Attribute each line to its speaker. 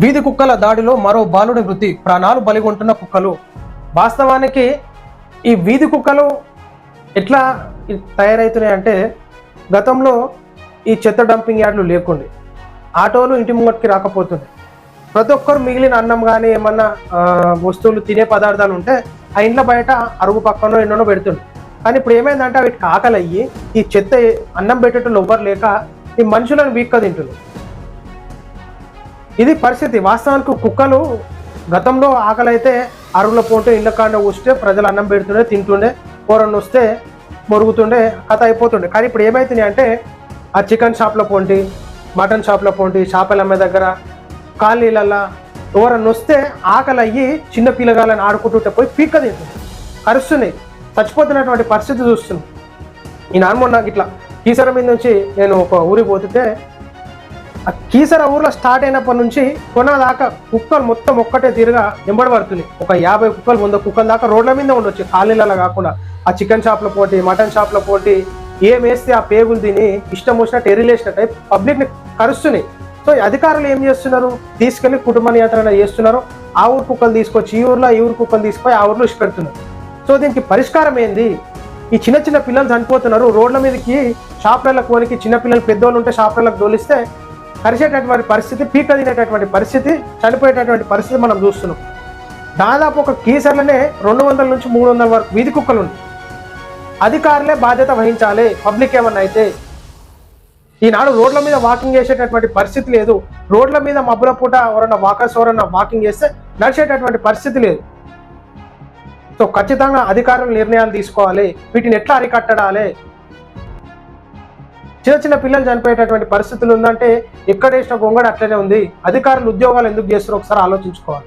Speaker 1: వీధి కుక్కల దాడిలో మరో బాలుడి మృతి ప్రాణాలు బలిగొంటున్న కుక్కలు. వాస్తవానికి ఈ వీధి కుక్కలు ఎట్లా తయారవుతున్నాయి అంటే గతంలో ఈ చెత్త డంపింగ్ యార్డ్లు లేకుండే. ఆటోలు ఇంటి ముంగటికి రాకపోతుండే. ప్రతి ఒక్కరు మిగిలిన అన్నం కానీ ఏమన్నా వస్తువులు తినే పదార్థాలు ఉంటే ఆ ఇంట్లో బయట అరుగు పక్కనో ఎన్నోనో పెడుతుండే. కానీ ఇప్పుడు ఏమైందంటే వీటికి ఆకలి అయ్యి ఈ చెత్త అన్నం పెట్టేటోళ్ళు ఎవ్వరు లేక ఈ మనుషులను వీక్క తింటున్నారు. ఇది పరిస్థితి. వాస్తవానికి కుక్కలు గతంలో ఆకలి అయితే అరువుల పోటు ఇళ్ళ కాండ వస్తే ప్రజలు అన్నం పెడుతుండే తింటుండే కూరను వస్తే మొరుగుతుండే కథ అయిపోతుండే. కానీ ఇప్పుడు ఏమవుతున్నాయి అంటే ఆ చికెన్ షాప్లో పోండి మటన్ షాప్లో పోండి చేపల అమ్మే దగ్గర కాలనీలల్లా ఎవరన్నా వస్తే ఆకలి అయ్యి చిన్న పిల్లగాళ్ళని ఆడుకుంటుంటే పోయి పీక్క తింటుంది. కరుస్తున్నాయి. చచ్చిపోతున్నటువంటి పరిస్థితి చూస్తున్నాం. ఈ నాన్న నాకు ఇట్లా. కీసర మీద నుంచి నేను ఒక ఊరికి పోతుంటే ఆ కీసర ఊర్లో స్టార్ట్ అయినప్పటి నుంచి కొన దాకా కుక్కలు మొత్తం ఒక్కటే తీరుగా ఎంబడి ఒక యాభై కుక్కలు వంద కుక్కల దాకా రోడ్ల మీద ఉండొచ్చు. ఖాళీలలో కాకుండా ఆ చికెన్ షాప్ల పోటీ మటన్ షాప్ల పోటీ ఏం వేస్తే ఆ పేగులు తిని ఇష్టం వచ్చినట్టు ఎరిలేసినట్టు పబ్లిక్ని కరుస్తున్నాయి. సో ఈ అధికారులు ఏం చేస్తున్నారు? తీసుకెళ్ళి కుటుంబ నియంత్రణ చేస్తున్నారు. ఆ ఊరు కుక్కలు తీసుకొచ్చి ఈ ఊర్లో ఈ ఊరు కుక్కలు తీసుకొని ఆ ఊర్లో ఇష్టపెడుతున్నారు సో దీనికి పరిష్కారం ఏంది? ఈ చిన్న చిన్న పిల్లలు చనిపోతున్నారు. రోడ్ల మీదకి షాపులకు పోనికి చిన్న పిల్లలు పెద్దోళ్ళు ఉంటే షాపులకు దోలిస్తే కరిచేటటువంటి పరిస్థితి పీక తినేటటువంటి పరిస్థితి చనిపోయేటటువంటి పరిస్థితి మనం చూస్తున్నాం. దాదాపు ఒక కీసర్లనే రెండు వందల నుంచి మూడు వందల వరకు వీధి కుక్కలు ఉన్నాయి అధికారులే బాధ్యత వహించాలి. పబ్లిక్ ఏమన్నా అయితే ఈనాడు రోడ్ల మీద వాకింగ్ చేసేటటువంటి పరిస్థితి లేదు. రోడ్ల మీద మబ్బుల పూట ఎవరన్నా వాకర్స్ ఎవరన్నా వాకింగ్ చేస్తే నడిచేటటువంటి పరిస్థితి లేదు. సో ఖచ్చితంగా అధికారులు నిర్ణయాలు తీసుకోవాలి. వీటిని ఎట్లా అరికట్టడాలి? చిన్న చిన్న పిల్లలు చనిపోయేటటువంటి పరిస్థితులు ఉందంటే ఎక్కడ వేసిన గొంగడ అట్లనే ఉంది. అధికారులు ఉద్యోగాలు ఎందుకు చేస్తారో ఒకసారి ఆలోచించుకోవాలి.